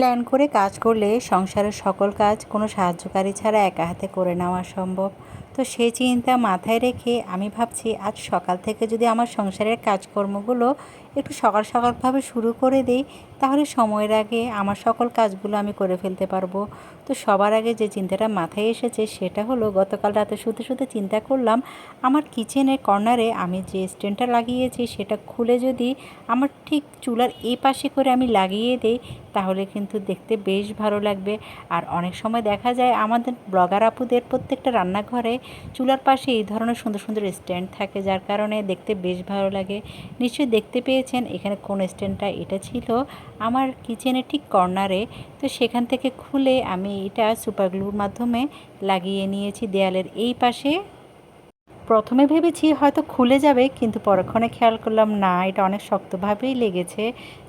Plan করে কাজ করলে সংসারের সকল কাজ কোনো সাহায্যকারী ছাড়া একা হাতে করে নেওয়া সম্ভব। তো সেই চিন্তা মাথায় রেখে আমি ভাবছি, আজ সকাল থেকে যদি আমার সংসারের কাজকর্মগুলো একটু সকাল সকালভাবে শুরু করে দিই, তাহলে সময়ের আগে আমার সকল কাজগুলো আমি করে ফেলতে পারব। তো সবার আগে যে চিন্তাটা মাথায় এসেছে সেটা হলো, গতকাল রাতে শুতে শুতে চিন্তা করলাম, আমার কিচেনের কর্নারে আমি যে স্ট্যান্ডটা লাগিয়েছি সেটা খুলে যদি আমার ঠিক চুলার এই পাশে করে আমি লাগিয়ে দিই, তাহলে কিন্তু দেখতে বেশ ভালো লাগবে। আর অনেক সময় দেখা যায় আমাদের ব্লগার আপুদের প্রত্যেকটা রান্নাঘরে চুলার পাশে এই ধরনের সুন্দর সুন্দর স্ট্যান্ড থাকে, যার কারণে দেখতে বেশ ভালো লাগে। নিশ্চয়ই দেখতে পেয়েছেন এখানে কোন স্ট্যান্ডটা এটা ছিল আমার কিচেনের ঠিক কর্নারে। তো সেখান থেকে খুলে আমি এটা সুপারগ্লুর মাধ্যমে লাগিয়ে নিয়েছি দেয়ালের এই পাশে। প্রথমে ভেবেছি হয়তো খুলে যাবে, কিন্তু পরক্ষণে খেয়াল করলাম না, এটা অনেক শক্তভাবেই লেগেছে।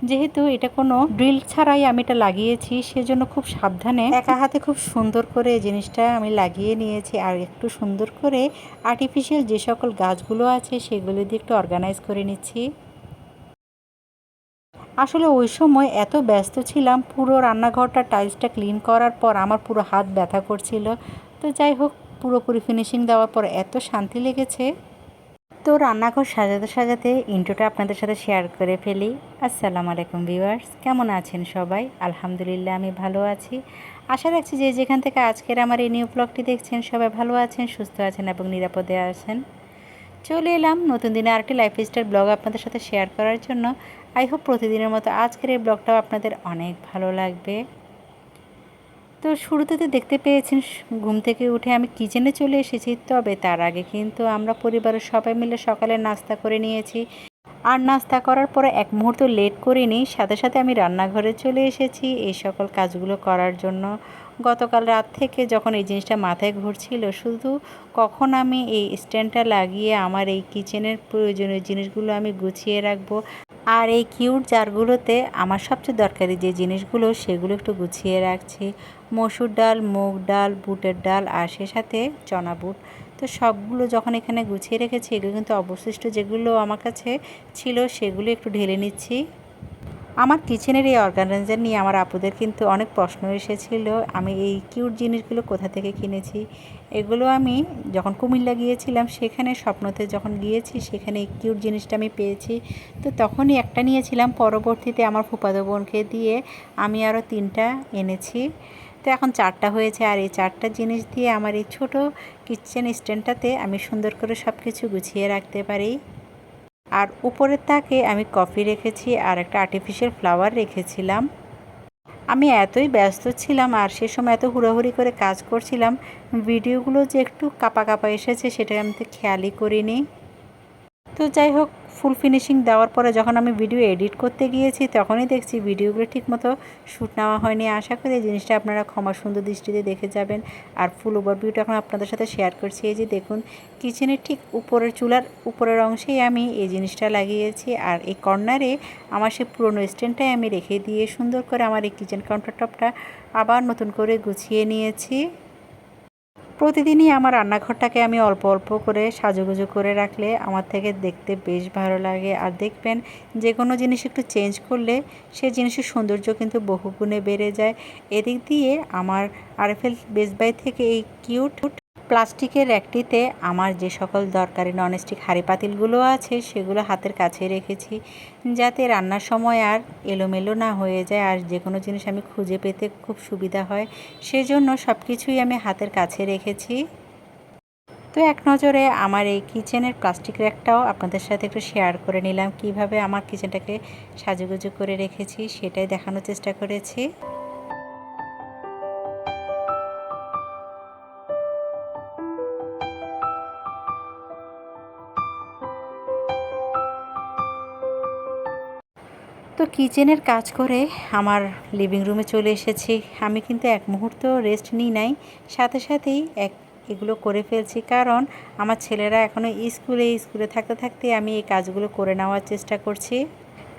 যেহেতু এটা কোনো ড্রিল ছাড়াই আমি এটা লাগিয়েছি, সেজন্য খুব সাবধানে একা হাতে খুব সুন্দর করে জিনিসটা আমি লাগিয়ে নিয়েছি। আর একটু সুন্দর করে আর্টিফিশিয়াল যে সকল গাছগুলো আছে, সেগুলো দিয়ে একটু অর্গানাইজ করে নিচ্ছি। আসলে ওই সময় এত ব্যস্ত ছিলাম, পুরো রান্নাঘরটা টাইলসটা ক্লিন করার পর আমার পুরো হাত ব্যথা করছিল। তো যাই হোক, পুরোপুরি ফিনিশিং দেওয়ার পর এত শান্তি লেগেছে। তো রান্নাঘর সাজাতে সাজাতে ইন্ট্রোটা আপনাদের সাথে শেয়ার করে ফেলি। আসসালামু আলাইকুম ভিউয়ার্স কেমন আছেন সবাই? আলহামদুলিল্লাহ, আমি ভালো আছি। আশা রাখছি যে যেখান থেকে আজকের আমার এই নিউ ব্লগটি দেখছেন, সবাই ভালো আছেন, সুস্থ আছেন এবং নিরাপদে আছেন। চলে এলাম নতুন দিনে আরেকটি লাইফস্টাইল ব্লগ আপনাদের সাথে শেয়ার করার জন্য। আই হোপ প্রতিদিনের মতো আজকের এই ব্লগটাও আপনাদের অনেক ভালো লাগবে। তো শুরুতে তো দেখতে পেয়েছেন ঘুম থেকে উঠে আমি কিচেনে চলে এসেছি, তবে তার আগে কিন্তু আমরা পরিবারের সবাই মিলে সকালে নাস্তা করে নিয়েছি। আর নাস্তা করার পরে এক মুহূর্ত লেট করিনি, সাথে সাথে আমি রান্নাঘরে চলে এসেছি এই সকল কাজগুলো করার জন্য। গতকাল রাত থেকে যখন এই জিনিসটা মাথায় ঘুরছিল, শুধু কখন আমি এই স্ট্যান্ডটা লাগিয়ে আমার এই কিচেনের প্রয়োজনীয় জিনিসগুলো আমি গুছিয়ে রাখব আর এই কিউট জারগুলোতে আমার সবচেয়ে দরকারি যে জিনিসগুলো, সেগুলো একটু গুছিয়ে রাখছি। মসুর ডাল, মুগ ডাল, বুটের ডাল আর সে সাথে চনা বুট। তো সবগুলো যখন এখানে গুছিয়ে রেখেছি, এগুলো কিন্তু অবশিষ্ট যেগুলো আমার কাছে ছিল, সেগুলো একটু ঢেলে নিচ্ছি। আমার কিচেনের এই অর্গানাইজার নিয়ে আমার আপুদের কিন্তু অনেক প্রশ্ন এসেছিল। আমি এই কিউট জিনিসগুলো কোথা থেকে কিনেছি? এগুলো আমি যখন কুমিল্লা গিয়েছিলাম, সেখানে স্বপ্নতে যখন গিয়েছি, সেখানে এই কিউট জিনিসটা আমি পেয়েছি। তো তখনই একটা নিয়েছিলাম, পরবর্তীতে আমার ফুপাদো বোনকে দিয়ে আমি আরও তিনটা এনেছি। তো এখন চারটা হয়েছে, আর এই চারটা জিনিস দিয়ে আমার এই ছোট কিচেন স্ট্যান্ডটাতে আমি সুন্দর করে সব কিছু গুছিয়ে রাখতে পারি। আর উপরের তাকে আমি কফি রেখেছি আর একটা আর্টিফিশিয়াল ফ্লাওয়ার রেখেছিলাম। আমি এতই ব্যস্ত ছিলাম আর সে সময় এত হুড়াহুড়ি করে কাজ করছিলাম, ভিডিওগুলো যে একটু কাপা কাপা এসেছে সেটা আমি তো খেয়ালই করিনি। তো যাই হোক ফুল ফিনিশিং দেওয়ার পরে যখন আমি ভিডিও এডিট করতে গিয়েছি, তখনই দেখছি ভিডিওগুলো ঠিকমতো শ্যুট নেওয়া হয়নি। আশা করি এই জিনিসটা আপনারা ক্ষমা সুন্দর দৃষ্টিতে দেখে যাবেন। আর ফুল ওভারভিউটা এখন আপনাদের সাথে শেয়ার করছি। এই যে দেখুন কিচেনের ঠিক উপরের চুলার উপরের অংশেই আমি এই জিনিসটা লাগিয়েছি। আর এই কর্নারে আমার সেই পুরনো স্ট্যান্ডটাই আমি রেখে দিয়ে সুন্দর করে আমার এই কিচেন কাউন্টার টপটা আবার নতুন করে গুছিয়ে নিয়েছি। প্রতিদিনই আমার রান্নাঘরটাকে আমি অল্প অল্প করে সাজুগুজু করে রাখলে আমার থেকে দেখতে বেশ ভালো লাগে। আর দেখবেন যে কোনো জিনিস একটু চেঞ্জ করলে সে জিনিসের সৌন্দর্য কিন্তু বহুগুণে বেড়ে যায়। এদিক দিয়ে আমার আরএফএল বেস বাই থেকে এই কিউট প্লাস্টিকের একটিতে আমার যে সকল দরকারি ননস্টিক হাঁড়ি পাতিলগুলো আছে, সেগুলো হাতের কাছে রেখেছি। যাতে রান্নার সময় আর এলোমেলো না হয়ে যায় আর যে কোনো জিনিস আমি খুঁজে পেতে খুব সুবিধা হয়, সেজন্য সব কিছুই আমি হাতের কাছে রেখেছি। তো এক নজরে আমার এই কিচেনের প্লাস্টিক র্যাকটাও আপনাদের সাথে একটু শেয়ার করে নিলাম, কীভাবে আমার কিচেনটাকে সাজুগুজু করে রেখেছি সেটাই দেখানোর চেষ্টা করেছি। তো কিচেনের কাজ করে আমার লিভিং রুমে চলে এসেছি। আমি কিন্তু এক মুহূর্ত রেস্ট নিই নাই, সাথে সাথেই এক এগুলো করে ফেলছি। কারণ আমার ছেলেরা এখনও স্কুলে স্কুলে থাকতে থাকতে আমি এই কাজগুলো করে নেওয়ার চেষ্টা করছি।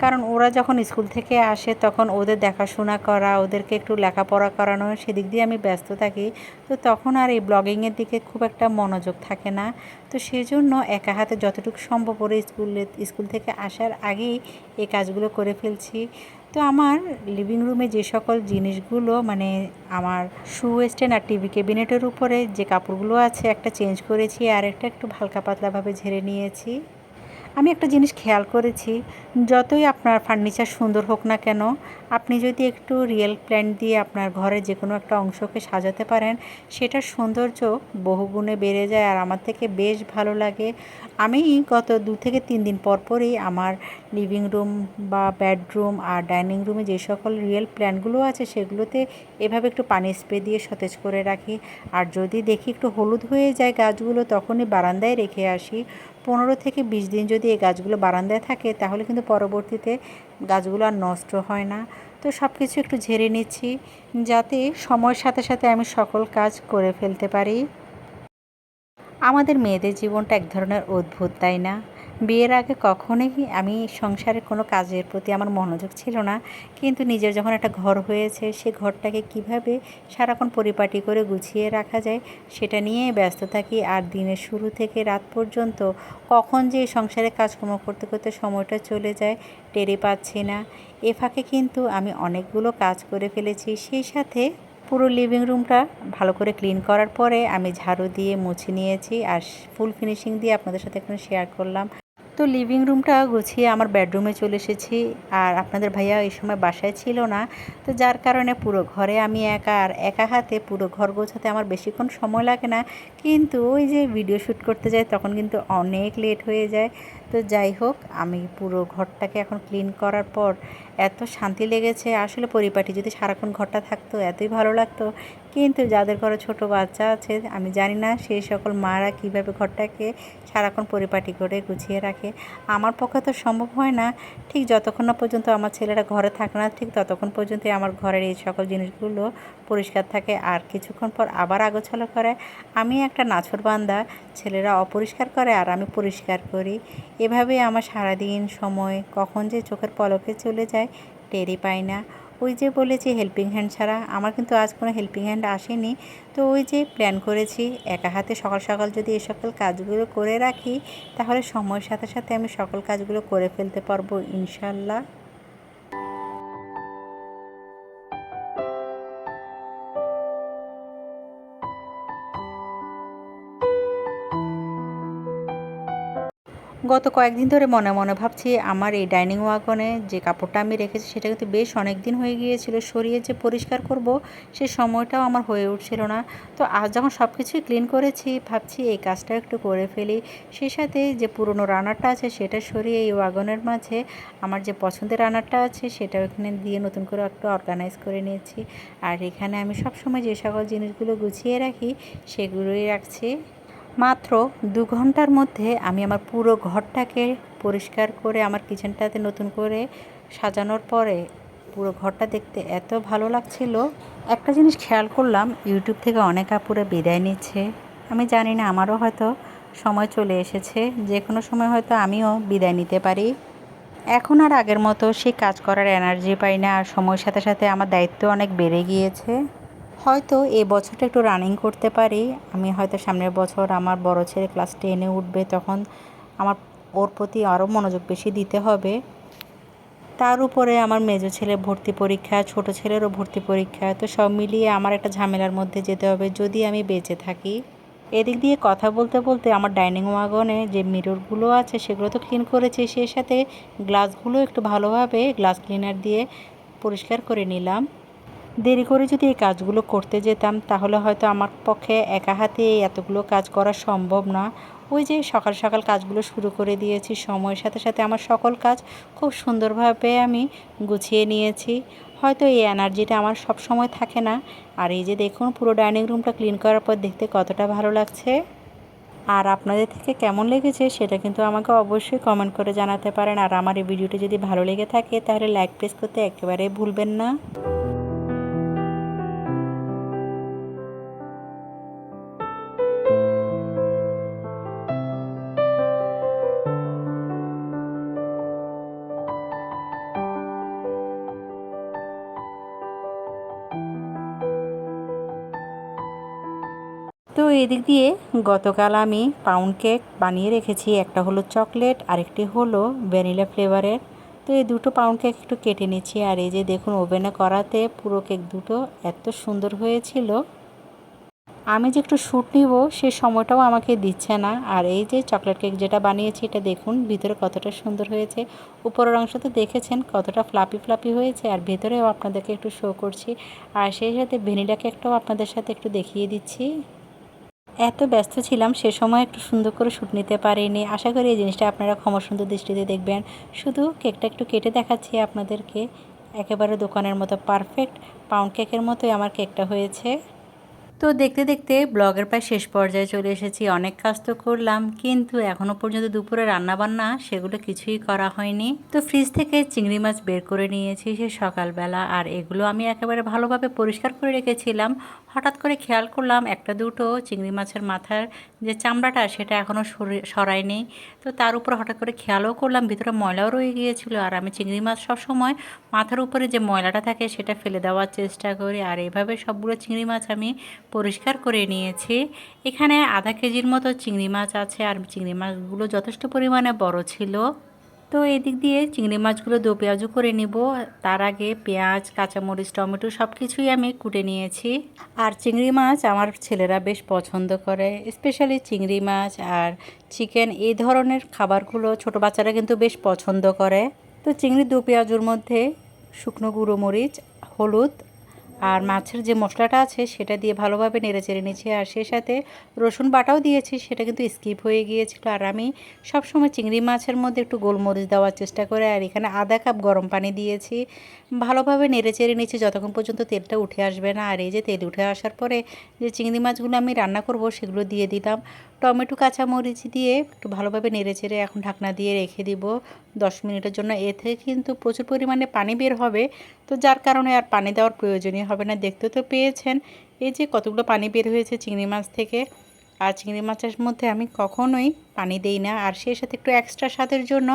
কারণ ওরা যখন স্কুল থেকে আসে তখন ওদের দেখাশোনা করা, ওদেরকে একটু লেখাপড়া করানো সেদিক দিয়ে আমি ব্যস্ত থাকি। তো তখন আর এই ব্লগিংয়ের দিকে খুব একটা মনোযোগ থাকে না। তো সেজন্য একা হাতে যতটুকু সম্ভব করে স্কুলে, স্কুল থেকে আসার আগেই এই কাজগুলো করে ফেলছি। তো আমার লিভিং রুমে যে সকল জিনিসগুলো মানে আমার শু স্ট্যান্ড আর টিভি ক্যাবিনেটের উপরে যে কাপড়গুলো আছে একটা চেঞ্জ করেছি আর একটা একটু হালকা পাতলাভাবে ঝেড়ে নিয়েছি। আমি একটা জিনিস খেয়াল করেছি যতই আপনার ফার্নিচার সুন্দর হোক না কেন আপনি যদি একটু রিয়েল প্ল্যান দিয়ে আপনার ঘরের যে কোনো একটা অংশকে সাজাতে পারেন, সেটার সৌন্দর্য বহুগুণে বেড়ে যায় আর আমার থেকে বেশ ভালো লাগে। আমি গত দু থেকে তিন দিন পর পরই আমার লিভিং রুম বা বেডরুম আর ডাইনিং রুমে যে সকল রিয়েল প্ল্যানগুলো আছে, সেগুলোতে এভাবে একটু পানি স্প্রে দিয়ে সতেজ করে রাখি। আর যদি দেখি একটু হলুদ হয়ে যায় গাছগুলো, তখনই বারান্দায় রেখে আসি। পনেরো থেকে বিশ দিন যদি এই গাছগুলো বারান্দায় থাকে, তাহলে কিন্তু পরবর্তীতে গাছগুলো আর নষ্ট হয় না। তো সব কিছু একটু ঝেড়ে নিচ্ছি, যাতে সময়ের সাথে সাথে আমি সকল কাজ করে ফেলতে পারি। আমাদের মেয়েদের জীবনটা এক ধরনের অদ্ভুত, তাই না? বিয়ের আগে কখনোই আমি সংসারের কোনো কাজের প্রতি আমার মনোযোগ ছিল না। কিন্তু নিজের যখন একটা ঘর হয়েছে, সে ঘরটাকে কীভাবে সারাক্ষণ পরিপাটি করে গুছিয়ে রাখা যায়, সেটা নিয়ে ব্যস্ত থাকি। আর দিনের শুরু থেকে রাত পর্যন্ত কখন যে সংসারের কাজকর্ম করতে করতে সময়টা চলে যায় টেরে পাচ্ছি না। এ ফাঁকে কিন্তু আমি অনেকগুলো কাজ করে ফেলেছি। সেই সাথে পুরো লিভিং রুমটা ভালো করে ক্লিন করার পরে আমি ঝাড়ু দিয়ে মুছে নিয়েছি। আর ফুল ফিনিশিং দিয়ে আপনাদের সাথে এখন শেয়ার করলাম। তো লিভিং রুমটা গুছিয়ে আমার বেডরুমে চলে এসেছি। আর আপনাদের ভাইয়া এই সময় বাসায় ছিল না। তো যার কারণে পুরো ঘরে আমি একা আর একা হাতে পুরো ঘর গোছাতে আমার বেশিক্ষণ সময় লাগে না। কিন্তু ওই যে ভিডিও শ্যুট করতে যাই, তখন কিন্তু অনেক লেট হয়ে যায়। তো যাই হোক, আমি পুরো ঘরটাকে এখন ক্লিন করার পর এত শান্তি লেগেছে। আসলে পরিপাটি যদি সারাক্ষণ ঘরটা থাকতো, এতই ভালো লাগতো। কিন্তু যাদের ঘরে ছোট বাচ্চা আছে, আমি জানি না সেই সকল মারা কীভাবে ঘরটাকে সারাক্ষণ পরিপাটি করে গুছিয়ে রাখে। আমার পক্ষে তো সম্ভব হয় না। ঠিক যতক্ষণ না পর্যন্ত আমার ছেলেরা ঘরে থাকে না, ঠিক ততক্ষণ পর্যন্তই আমার ঘরের এই সকল জিনিসগুলো পরিষ্কার থাকে। আর কিছুক্ষণ পর আবার আগোছালো করে। আমি একটা নাছর বান্দা, ছেলেরা অপরিষ্কার করে আর আমি পরিষ্কার করি। এভাবে আমার সারাদিন সময় কখন যে চোখের পলকে চলে যায়, টেরই পাই না। ওই যে বলেছি হেল্পিং হ্যান্ড ছাড়া, আমার কিন্তু আজ কোনো হেল্পিং হ্যান্ড আসেনি। তো ওই যে প্ল্যান করেছি, একা হাতে সকাল সকাল যদি এই সকল কাজগুলো করে রাখি, তাহলে সময়ের সাথে সাথে আমি সকল কাজগুলো করে ফেলতে পারব ইনশাল্লাহ। গত কয়েকদিন ধরে মনে মনে ভাবছি, আমার এই ডাইনিং ওয়াগনে যে কাপড়টা আমি রেখেছি, সেটা কিন্তু বেশ অনেক দিন হয়ে গিয়েছিল। সরিয়ে যে পরিষ্কার করব, সে সময়টাও আমার হয়ে উঠছিল না। তো আজ যখন সব কিছুই ক্লিন করেছি, ভাবছি এই কাজটা একটু করে ফেলি। সেই সাথে যে পুরনো রানারটা আছে, সেটা সরিয়ে এই ওয়াগনের মাঝে আমার যে পছন্দের রানারটা আছে সেটা ওখানে দিয়ে নতুন করে একটু অর্গানাইজ করে নিয়েছি। আর এখানে আমি সবসময় যে সকল জিনিসগুলো গুছিয়ে রাখি, সেগুলোই রাখছি। মাত্র দু ঘণ্টার মধ্যে আমি আমার পুরো ঘরটাকে পরিষ্কার করে আমার কিচেনটাতে নতুন করে সাজানোর পরে পুরো ঘরটা দেখতে এত ভালো লাগছিল। একটা জিনিস খেয়াল করলাম ইউটিউব থেকে অনেক আপুরে বিদায় নিচ্ছে। আমি জানি না, আমারও হয়তো সময় চলে এসেছে। যে কোনো সময় হয়তো আমিও বিদায় নিতে পারি। এখন আর আগের মতো সেই কাজ করার এনার্জি পাই না, আর সময়ের সাথে সাথে আমার দায়িত্ব অনেক বেড়ে গিয়েছে। হয়তো এই বছরটা একটু রানিং করতে পারি। আমি হয়তো সামনের বছর আমার বড় ছেলে ক্লাস টেনে উঠবে, তখন আমার ওর প্রতি আরও মনোযোগ বেশি দিতে হবে। তার উপরে আমার মেজো ছেলে ভর্তি পরীক্ষা, ছোট ছেলেরও ভর্তি পরীক্ষা, তো সব মিলিয়ে আমার একটা ঝামেলার মধ্যে যেতে হবে। যদি আমি বেঁচে থাকি, এদিক দিয়ে কথা বলতে বলতে আমার ডাইনিং ওয়াগনে যে মিররগুলো আছে, সেগুলো তো ক্লিন করেছি। সেই সাথে গ্লাসগুলো একটু ভালোভাবে গ্লাস ক্লিনার দিয়ে পরিষ্কার করে নিলাম। দেরি করে যদি এই কাজগুলো করতে যেতাম, তাহলে হয়তো আমার পক্ষে একা হাতে এতগুলো কাজ করা সম্ভব না। ওই যে সকাল সকাল কাজগুলো শুরু করে দিয়েছি, সময়ের সাথে সাথে আমার সকল কাজ খুব সুন্দরভাবে আমি গুছিয়ে নিয়েছি। হয়তো এই এনার্জিটা আমার সব সময় থাকে না। আর এই যে দেখুন, পুরো ডাইনিং রুমটা ক্লিন করার পর দেখতে কতটা ভালো লাগছে। আর আপনাদের থেকে কেমন লেগেছে সেটা কিন্তু আমাকে অবশ্যই কমেন্ট করে জানাতে পারেন। আর আমার এই ভিডিওটি যদি ভালো লেগে থাকে, তাহলে লাইক প্রেস করতে একেবারেই ভুলবেন না। এদিক দিয়ে গতকাল আমি পাউন্ড কেক বানিয়ে রেখেছি। একটা হলো চকলেট আরেকটি হলো ভ্যানিলা ফ্লেভারের তো এই দুটো পাউন্ড কেক একটু কেটে নিচ্ছি। আর এই যে দেখুন ওভেনে করাতে পুরো কেক দুটো এত সুন্দর হয়েছিল। আমি যে একটু শ্যুট নিব, সে সময়টাও আমাকে দিচ্ছে না। আর এই যে চকলেট কেক যেটা বানিয়েছি, এটা দেখুন, ভিতরে কতটা সুন্দর হয়েছে। উপরের অংশ তো দেখেছেন, কতটা ফ্লাপি ফ্লাপি হয়েছে। আর ভেতরেও আপনাদেরকে একটু শো করছি। আর সেই সাথে ভ্যানিলা কেকটাও আপনাদের সাথে একটু দেখিয়ে দিচ্ছি। এত ব্যস্ত ছিলাম, সে সময় একটু সুন্দর করে শ্যুট নিতে পারিনি। আশা করি এই জিনিসটা আপনারা ক্ষমা সুন্দর দৃষ্টিতে দেখবেন। শুধু কেকটা একটু কেটে দেখাচ্ছি আপনাদেরকে। একেবারে দোকানের মতো পারফেক্ট পাউন্ড কেকের মতোই আমার কেকটা হয়েছে। তো দেখতে দেখতে ব্লগের প্রায় শেষ পর্যায়ে চলে এসেছি। অনেক কাজ তো করলাম, কিন্তু এখনও পর্যন্ত দুপুরে রান্নাবান্না সেগুলো কিছুই করা হয়নি। তো ফ্রিজ থেকে চিংড়ি মাছ বের করে নিয়েছি সে সকালবেলা, আর এগুলো আমি একেবারে ভালোভাবে পরিষ্কার করে রেখেছিলাম। হঠাৎ করে খেয়াল করলাম একটা দুটো চিংড়ি মাছের মাথার যে চামড়াটা সেটা এখনও সরায়নি। তো তার উপর হঠাৎ করে খেয়ালও করলাম, ভিতরে ময়লাও রয়ে গিয়েছিল, আর আমি চিংড়ি মাছ সবসময় মাথার উপরে যে ময়লাটা থাকে সেটা ফেলে দেওয়ার চেষ্টা করি, আর এইভাবে সবগুলো চিংড়ি মাছ আমি পরিষ্কার করে নিয়েছি। এখানে আধা কেজির মতো চিংড়ি মাছ আছে আর চিংড়ি মাছগুলো যথেষ্ট পরিমাণে বড় ছিল। তো এদিক দিয়ে চিংড়ি মাছগুলো দো পেঁয়াজও করে নিব। তার আগে পেঁয়াজ, কাঁচামরিচ, টমেটো সব কিছুই আমি কুটে নিয়েছি। আর চিংড়ি মাছ আমার ছেলেরা বেশ পছন্দ করে, স্পেশালি চিংড়ি মাছ আর চিকেন। এই ধরনের খাবারগুলো ছোট বাচ্চারা কিন্তু বেশ পছন্দ করে। তো চিংড়ি দু পেঁয়াজুর মধ্যে শুকনো গুঁড়ো মরিচ, হলুদ আর মাছের যে মশলাটা আছে সেটা দিয়ে ভালোভাবে নেড়ে চেড়ে নিয়েছি। আর সেই সাথে রসুন বাটাও দিয়েছি, সেটা কিন্তু স্কিপ হয়ে গিয়েছিল। আর আমি সবসময় চিংড়ি মাছের মধ্যে একটু গোলমরিচ দেওয়ার চেষ্টা করে, আর এখানে আধা কাপ গরম পানি দিয়েছি। ভালোভাবে নেড়ে চেড়ে নিয়েছি, যতক্ষণ পর্যন্ত তেলটা উঠে আসবে না। আর এই যে তেল উঠে আসার পরে যে চিংড়ি মাছগুলো আমি রান্না করব, সেগুলো দিয়ে দিলাম। টমেটো, কাঁচামরিচ দিয়ে একটু ভালোভাবে নেড়ে চেড়ে এখন ঢাকনা দিয়ে রেখে দিব দশ মিনিটের জন্য। এ থেকে কিন্তু প্রচুর পরিমাণে পানি বের হবে। তো যার কারণে আর পানি দেওয়ার প্রয়োজনই হবে না। দেখতে তো পেয়েছেন, এই যে কতগুলো পানি বের হয়েছে চিংড়ি মাছ থেকে। আর চিংড়ি মাছের মধ্যে আমি কখনোই পানি দেই না। আর সেই সাথে একটু এক্সট্রা স্বাদের জন্য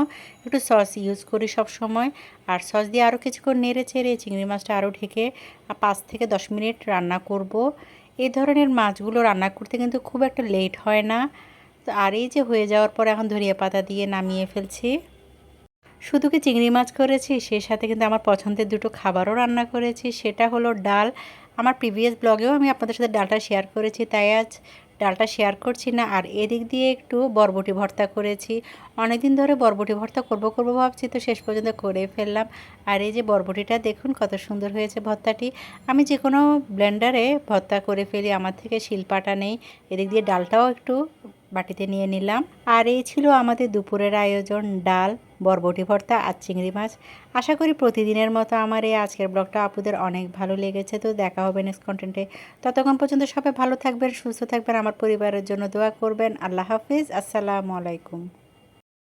একটু সস ইউজ করি সব সময় আর সস দিয়ে আরও কিছুক্ষণ নেড়ে চেড়ে চিংড়ি মাছটা আরও ঢেকে পাঁচ থেকে দশ মিনিট রান্না করব। এই ধরনের মাছগুলো রান্না করতে কিন্তু খুব একটা লেট হয় না। তো আর এই যে হয়ে যাওয়ার পর এখন ধরিয়া পাতা দিয়ে নামিয়ে ফেলছি। শুধু কি চিংড়ি মাছ করেছি, সেই সাথে কিন্তু আমার পছন্দের দুটো খাবারও রান্না করেছি। সেটা হলো ডাল। আমার প্রিভিয়াস ব্লগেও আমি আপনাদের সাথে ডালটা শেয়ার করেছি, তাই আজ ডালটা শেয়ার করছি না। আর এদিক দিয়ে একটু বরবটি ভর্তা করেছি। অনেক দিন ধরে বরবটি ভর্তা করব করব ভাবছি, তো শেষ পর্যন্ত করে ফেললাম। আর এই যে বরবটিটা, দেখুন কত সুন্দর হয়েছে ভর্তাটি। আমি যে কোনো ব্লেন্ডারে ভর্তা করে ফেলি, আমার থেকে শিল্পাটা নেই। এদিক দিয়ে ডালটাও একটু বাটিতে নিয়ে নিলাম। আর এই ছিল আমাদের দুপুরের আয়োজন, ডাল, বরবটি ভর্তা আর চিংড়ি মাছ। আশা করি প্রতিদিনের মতো আমার এই আজকের ব্লগটা আপুদের অনেক ভালো লেগেছে। তো দেখা হবে নেক্সট কন্টেন্টে ততক্ষণ পর্যন্ত সবাই ভালো থাকবেন, সুস্থ থাকবেন, আমার পরিবারের জন্য দোয়া করবেন। আল্লাহ হাফিজ, আসসালামু আলাইকুম।